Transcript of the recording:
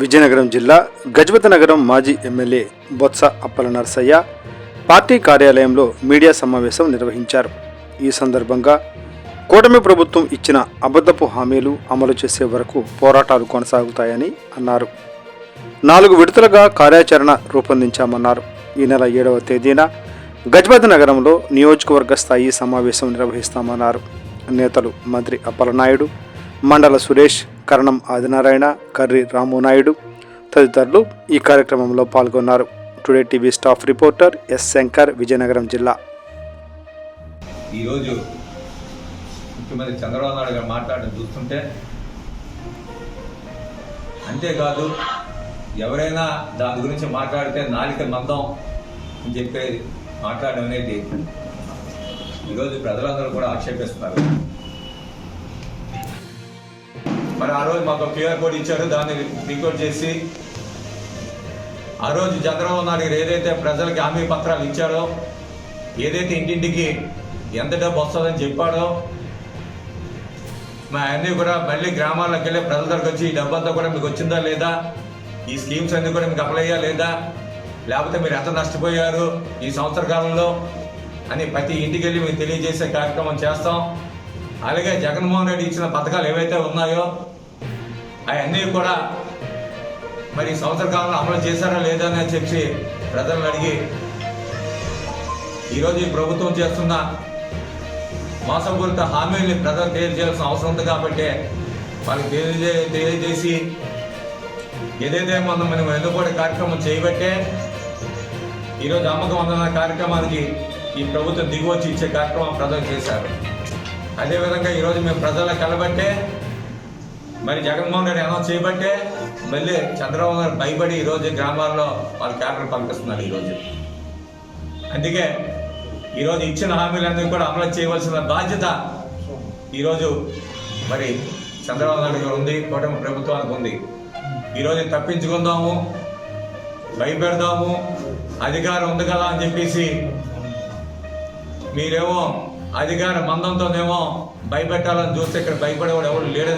విజయనగరం జిల్లా గజపతి నగరం మాజీ MLA Botsa Appala Narasayya party కార్యాలయంలో మీడియా సమావేశం నిర్వహించారు. ఈ సందర్భంగా కూటమి ప్రభుత్వం ఇచ్చిన అబద్ధపు హామీలు అమలు చేసే వరకు పోరాటాలు కొనసాగుతాయని అన్నారు. నాలుగు విడతలుగా కార్యాచరణ రూపొందించామన్నారు. ఈ నెల ఏడవ తేదీన గజపతి నగరంలో నియోజకవర్గ స్థాయి సమావేశం నిర్వహిస్తామన్నారు. నేతలు మంత్రి అప్పలనాయుడు మండల సురేష్ కరణం ఆదినారాయణ కర్రి రామునాయుడు తదితరులు ఈ కార్యక్రమంలో పాల్గొన్నారు. Today TV staff reporter S Shankar Vizianagaram జిల్లా. ఈరోజు ముఖ్యమంత్రి చంద్రబాబు నాయుడు గారు మాట్లాడడం చూస్తుంటే అంతేకాదు ఎవరైనా దాని గురించి మాట్లాడితే నాలిక మందం అని చెప్పేది మాట్లాడడం అనేది ఈరోజు ప్రజలందరూ కూడా ఆక్షేపిస్తున్నారు. మరి ఆ రోజు మాకు క్యూఆర్ కోడ్ ఇచ్చారు దాన్ని రికార్డ్ చేసి ఆ రోజు చంద్రబాబు నాయుడు గారు ఏదైతే ప్రజలకు హామీ పత్రాలు ఇచ్చాడో ఏదైతే ఇంటింటికి ఎంత డబ్బు వస్తుందని చెప్పాడో మా అన్నీ కూడా మళ్ళీ గ్రామాల్లోకి వెళ్ళి ప్రజల దగ్గరకు వచ్చి ఈ డబ్బు అంతా కూడా మీకు వచ్చిందా లేదా ఈ స్కీమ్స్ అన్నీ కూడా మీకు అప్లై అయ్యా లేదా లేకపోతే మీరు ఎంత నష్టపోయారు ఈ సంవత్సర కాలంలో అని ప్రతి ఇంటికి వెళ్ళి మీకు తెలియజేసే కార్యక్రమం చేస్తాం. అలాగే జగన్మోహన్ రెడ్డి ఇచ్చిన పథకాలు ఏవైతే ఉన్నాయో అవన్నీ కూడా మరి ఈ సంవత్సర కాలంలో అమలు చేశారా లేదా అని చెప్పి ప్రజలను అడిగి ఈరోజు ఈ ప్రభుత్వం చేస్తున్న మోసపూరిత హామీల్ని ప్రజలు తెలియజేయాల్సిన అవసరం ఉంది కాబట్టి వాళ్ళకి తెలియజే తెలియజేసి ఏదైతే మనం మనం ఎన్నుకోటి కార్యక్రమం చేయబట్టే ఈరోజు అమ్మకం వందన కార్యక్రమానికి ఈ ప్రభుత్వం దిగువచ్చి ఇచ్చే కార్యక్రమం ప్రజలు చేశారు. అదేవిధంగా ఈరోజు మేము ప్రజల కలబట్టే మరి జగన్మోహన్ రెడ్డి అనౌన్స్ చేయబట్టే మళ్ళీ చంద్రబాబు గారు భయపడి ఈరోజు గ్రామాల్లో వాళ్ళ క్యాడర్ పంపిస్తున్నారు ఈరోజు అందుకే ఈరోజు ఇచ్చిన హామీలన్నీ కూడా అమలు చేయవలసిన బాధ్యత ఈరోజు మరి చంద్రబాబు నాయుడు గారు ఉంది కూటమి ప్రభుత్వానికి ఉంది. ఈరోజు తప్పించుకుందాము భయపెడదాము అధికారం ఉంది కదా అని చెప్పేసి మీరేమో అధికార మందంతోనేమో భయపెట్టాలని చూస్తే ఇక్కడ భయపడేవాడు ఎవరు లేడని